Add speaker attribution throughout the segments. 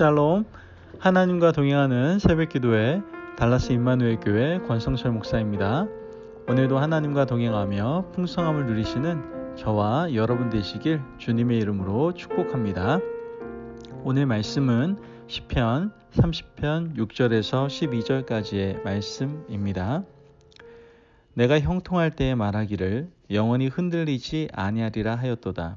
Speaker 1: 샬롬 하나님과 동행하는 새벽기도회 달라스 임마누엘 교회 권성철 목사입니다. 오늘도 하나님과 동행하며 풍성함을 누리시는 저와 여러분 되시길 주님의 이름으로 축복합니다. 오늘 말씀은 시편 30편 6절에서 12절까지의 말씀입니다. 내가 형통할 때에 말하기를 영원히 흔들리지 아니하리라 하였도다.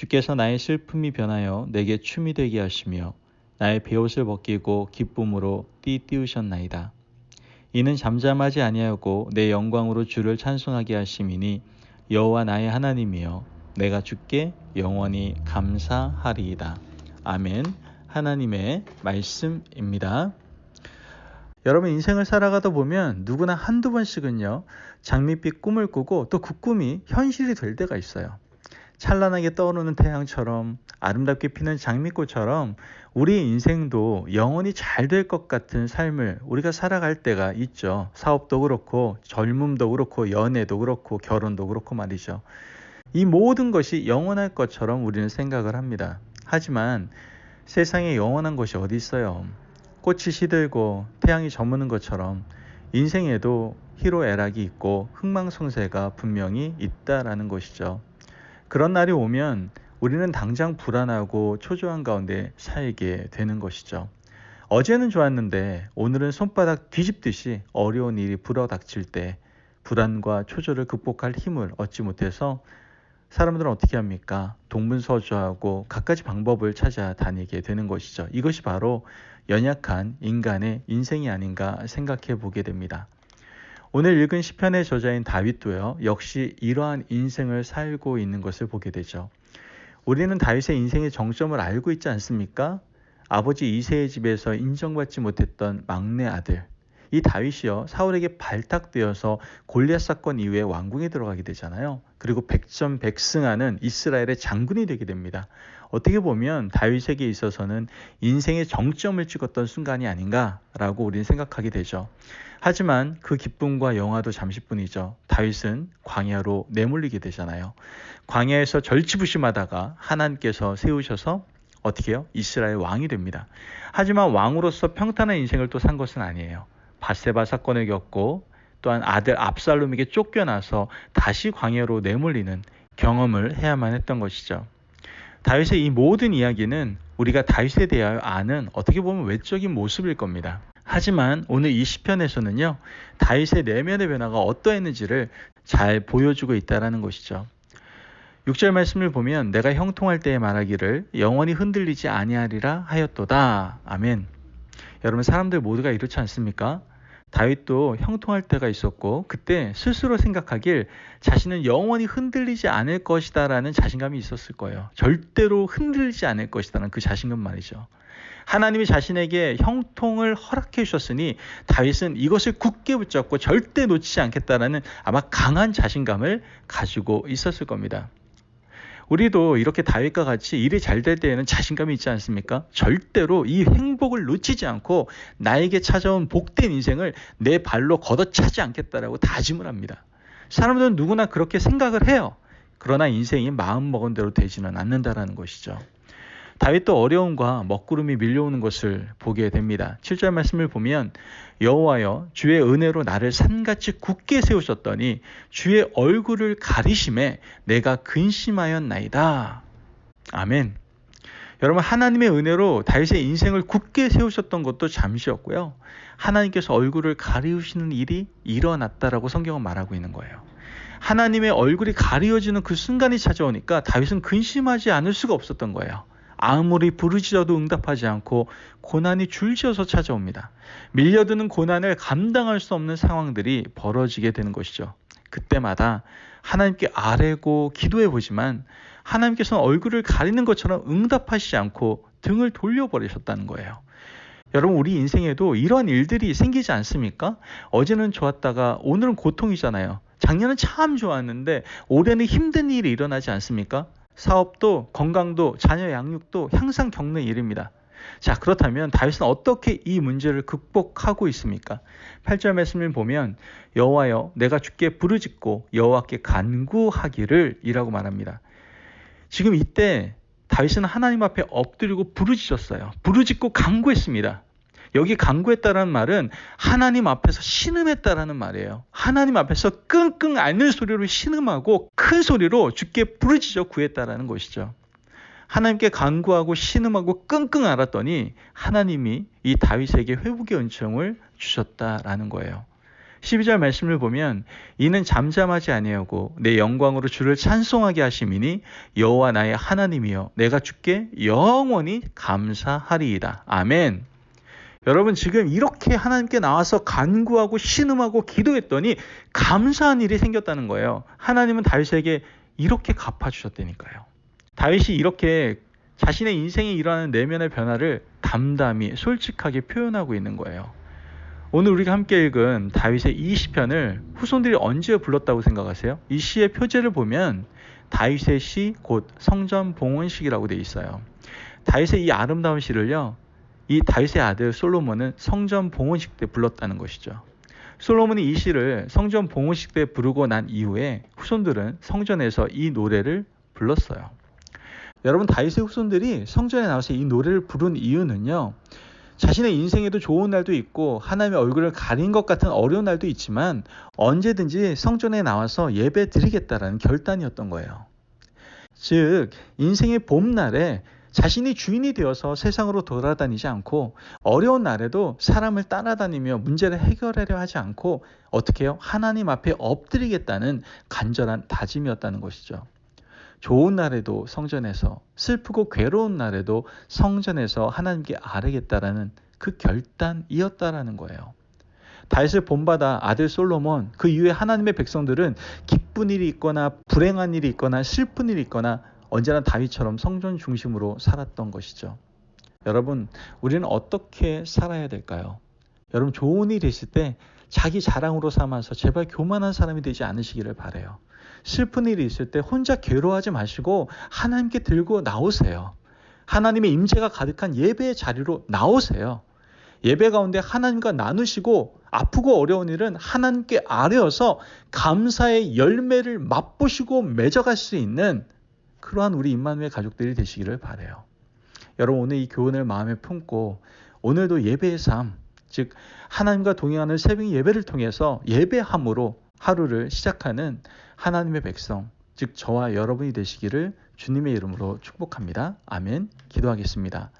Speaker 1: 주께서 나의 슬픔이 변하여 내게 춤이 되게 하시며 나의 베옷을 벗기고 기쁨으로 띠띠우셨나이다. 이는 잠잠하지 아니하고 내 영광으로 주를 찬송하게 하심이니 여호와 나의 하나님이여 내가 주께 영원히 감사하리이다. 아멘. 하나님의 말씀입니다. 여러분 인생을 살아가다 보면 누구나 한두 번씩은요 장밋빛 꿈을 꾸고 또 그 꿈이 현실이 될 때가 있어요. 찬란하게 떠오르는 태양처럼 아름답게 피는 장미꽃처럼 우리 인생도 영원히 잘 될 것 같은 삶을 우리가 살아갈 때가 있죠. 사업도 그렇고 젊음도 그렇고 연애도 그렇고 결혼도 그렇고 말이죠. 이 모든 것이 영원할 것처럼 우리는 생각을 합니다. 하지만 세상에 영원한 것이 어디 있어요? 꽃이 시들고 태양이 저무는 것처럼 인생에도 희로애락이 있고 흥망성쇠가 분명히 있다라는 것이죠. 그런 날이 오면 우리는 당장 불안하고 초조한 가운데 살게 되는 것이죠. 어제는 좋았는데 오늘은 손바닥 뒤집듯이 어려운 일이 불어닥칠 때 불안과 초조를 극복할 힘을 얻지 못해서 사람들은 어떻게 합니까? 동분서주하고 갖가지 방법을 찾아 다니게 되는 것이죠. 이것이 바로 연약한 인간의 인생이 아닌가 생각해 보게 됩니다. 오늘 읽은 시편의 저자인 다윗도요. 역시 이러한 인생을 살고 있는 것을 보게 되죠. 우리는 다윗의 인생의 정점을 알고 있지 않습니까? 아버지 이세의 집에서 인정받지 못했던 막내 아들. 이 다윗이요 사울에게 발탁되어서 골리앗 사건 이후에 왕궁에 들어가게 되잖아요. 그리고 백전백승하는 이스라엘의 장군이 되게 됩니다. 어떻게 보면 다윗에게 있어서는 인생의 정점을 찍었던 순간이 아닌가라고 우리는 생각하게 되죠. 하지만 그 기쁨과 영화도 잠시뿐이죠. 다윗은 광야로 내몰리게 되잖아요. 광야에서 절치부심하다가 하나님께서 세우셔서 어떻게 해요? 이스라엘 왕이 됩니다. 하지만 왕으로서 평탄한 인생을 또 산 것은 아니에요. 바세바 사건을 겪고 또한 아들 압살롬에게 쫓겨나서 다시 광야로 내몰리는 경험을 해야만 했던 것이죠. 다윗의 이 모든 이야기는 우리가 다윗에 대하여 아는 어떻게 보면 외적인 모습일 겁니다. 하지만 오늘 이 시편에서는요. 다윗의 내면의 변화가 어떠했는지를 잘 보여주고 있다라는 것이죠. 6절 말씀을 보면 내가 형통할 때에 말하기를 영원히 흔들리지 아니하리라 하였도다. 아멘. 여러분 사람들 모두가 이렇지 않습니까? 다윗도 형통할 때가 있었고 그때 스스로 생각하길 자신은 영원히 흔들리지 않을 것이다라는 자신감이 있었을 거예요. 절대로 흔들리지 않을 것이다라는 그 자신감 말이죠. 하나님이 자신에게 형통을 허락해 주셨으니 다윗은 이것을 굳게 붙잡고 절대 놓치지 않겠다라는 아마 강한 자신감을 가지고 있었을 겁니다. 우리도 이렇게 다윗과 같이 일이 잘 될 때에는 자신감이 있지 않습니까? 절대로 이 행복을 놓치지 않고 나에게 찾아온 복된 인생을 내 발로 걷어차지 않겠다라고 다짐을 합니다. 사람들은 누구나 그렇게 생각을 해요. 그러나 인생이 마음 먹은 대로 되지는 않는다라는 것이죠. 다윗도 어려움과 먹구름이 밀려오는 것을 보게 됩니다. 7절 말씀을 보면 여호와여 주의 은혜로 나를 산같이 굳게 세우셨더니 주의 얼굴을 가리심에 내가 근심하였나이다. 아멘. 여러분 하나님의 은혜로 다윗의 인생을 굳게 세우셨던 것도 잠시였고요. 하나님께서 얼굴을 가리우시는 일이 일어났다라고 성경은 말하고 있는 거예요. 하나님의 얼굴이 가리워지는 그 순간이 찾아오니까 다윗은 근심하지 않을 수가 없었던 거예요. 아무리 부르짖어도 응답하지 않고 고난이 줄지어서 찾아옵니다. 밀려드는 고난을 감당할 수 없는 상황들이 벌어지게 되는 것이죠. 그때마다 하나님께 아뢰고 기도해 보지만 하나님께서는 얼굴을 가리는 것처럼 응답하시지 않고 등을 돌려버리셨다는 거예요. 여러분 우리 인생에도 이러한 일들이 생기지 않습니까? 어제는 좋았다가 오늘은 고통이잖아요. 작년은 참 좋았는데 올해는 힘든 일이 일어나지 않습니까? 사업도 건강도 자녀 양육도 항상 겪는 일입니다. 자, 그렇다면 다윗은 어떻게 이 문제를 극복하고 있습니까? 8절 말씀을 보면 여호와여 내가 주께 부르짖고 여호와께 간구하기를 이라고 말합니다. 지금 이때 다윗은 하나님 앞에 엎드리고 부르짖었어요. 부르짖고 간구했습니다. 여기 간구했다라는 말은 하나님 앞에서 신음했다라는 말이에요. 하나님 앞에서 끙끙 앓는 소리로 신음하고 큰 소리로 주께 부르짖어 구했다라는 것이죠. 하나님께 간구하고 신음하고 끙끙 앓았더니 하나님이 이 다윗에게 회복의 은총을 주셨다라는 거예요. 12절 말씀을 보면 이는 잠잠하지 아니하고 내 영광으로 주를 찬송하게 하심이니 여호와 나의 하나님이여 내가 주께 영원히 감사하리이다. 아멘. 여러분 지금 이렇게 하나님께 나와서 간구하고 신음하고 기도했더니 감사한 일이 생겼다는 거예요. 하나님은 다윗에게 이렇게 갚아주셨다니까요. 다윗이 이렇게 자신의 인생에 일어나는 내면의 변화를 담담히 솔직하게 표현하고 있는 거예요. 오늘 우리가 함께 읽은 다윗의 이 시편을 후손들이 언제 불렀다고 생각하세요? 이 시의 표제를 보면 다윗의 시 곧 성전 봉헌식이라고 돼 있어요. 다윗의 이 아름다운 시를요. 이 다윗의 아들 솔로몬은 성전 봉헌식 때 불렀다는 것이죠. 솔로몬이 이 시를 성전 봉헌식 때 부르고 난 이후에 후손들은 성전에서 이 노래를 불렀어요. 여러분 다윗의 후손들이 성전에 나와서 이 노래를 부른 이유는요. 자신의 인생에도 좋은 날도 있고 하나님의 얼굴을 가린 것 같은 어려운 날도 있지만 언제든지 성전에 나와서 예배 드리겠다라는 결단이었던 거예요. 즉 인생의 봄날에 자신이 주인이 되어서 세상으로 돌아다니지 않고 어려운 날에도 사람을 따라다니며 문제를 해결하려 하지 않고 어떻게 해요? 하나님 앞에 엎드리겠다는 간절한 다짐이었다는 것이죠. 좋은 날에도 성전에서 슬프고 괴로운 날에도 성전에서 하나님께 아뢰겠다라는 그 결단이었다라는 거예요. 다윗을 본받아 아들 솔로몬 그 이후에 하나님의 백성들은 기쁜 일이 있거나 불행한 일이 있거나 슬픈 일이 있거나 언제나 다윗처럼 성전 중심으로 살았던 것이죠. 여러분 우리는 어떻게 살아야 될까요? 여러분 좋은 일이 있을 때 자기 자랑으로 삼아서 제발 교만한 사람이 되지 않으시기를 바래요. 슬픈 일이 있을 때 혼자 괴로워하지 마시고 하나님께 들고 나오세요. 하나님의 임재가 가득한 예배의 자리로 나오세요. 예배 가운데 하나님과 나누시고 아프고 어려운 일은 하나님께 아뢰어서 감사의 열매를 맛보시고 맺어갈 수 있는 그러한 우리 임마누엘 가족들이 되시기를 바래요. 여러분 오늘 이 교훈을 마음에 품고 오늘도 예배의 삶, 즉 하나님과 동행하는 새벽 예배를 통해서 예배함으로 하루를 시작하는 하나님의 백성, 즉 저와 여러분이 되시기를 주님의 이름으로 축복합니다. 아멘. 기도하겠습니다.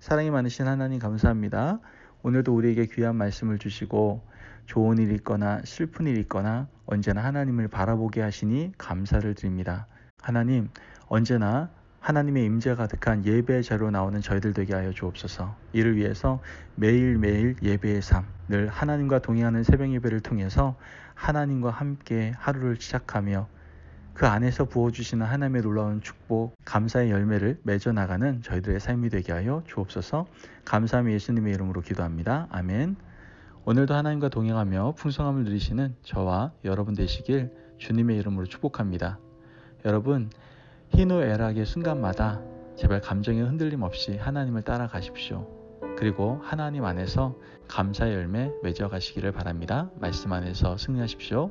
Speaker 1: 사랑이 많으신 하나님 감사합니다. 오늘도 우리에게 귀한 말씀을 주시고 좋은 일이 있거나 슬픈 일이 있거나 언제나 하나님을 바라보게 하시니 감사를 드립니다. 하나님, 언제나 하나님의 임재 가득한 예배의 자로 나오는 저희들 되게 하여 주옵소서. 이를 위해서 매일매일 예배의 삶, 늘 하나님과 동행하는 새벽 예배를 통해서 하나님과 함께 하루를 시작하며 그 안에서 부어주시는 하나님의 놀라운 축복, 감사의 열매를 맺어 나가는 저희들의 삶이 되게 하여 주옵소서. 감사함이 예수님의 이름으로 기도합니다. 아멘. 오늘도 하나님과 동행하며 풍성함을 누리시는 저와 여러분 되시길 주님의 이름으로 축복합니다. 여러분, 희노애락의 순간마다 제발 감정의 흔들림 없이 하나님을 따라가십시오. 그리고 하나님 안에서 감사의 열매 맺어 가시기를 바랍니다. 말씀 안에서 승리하십시오.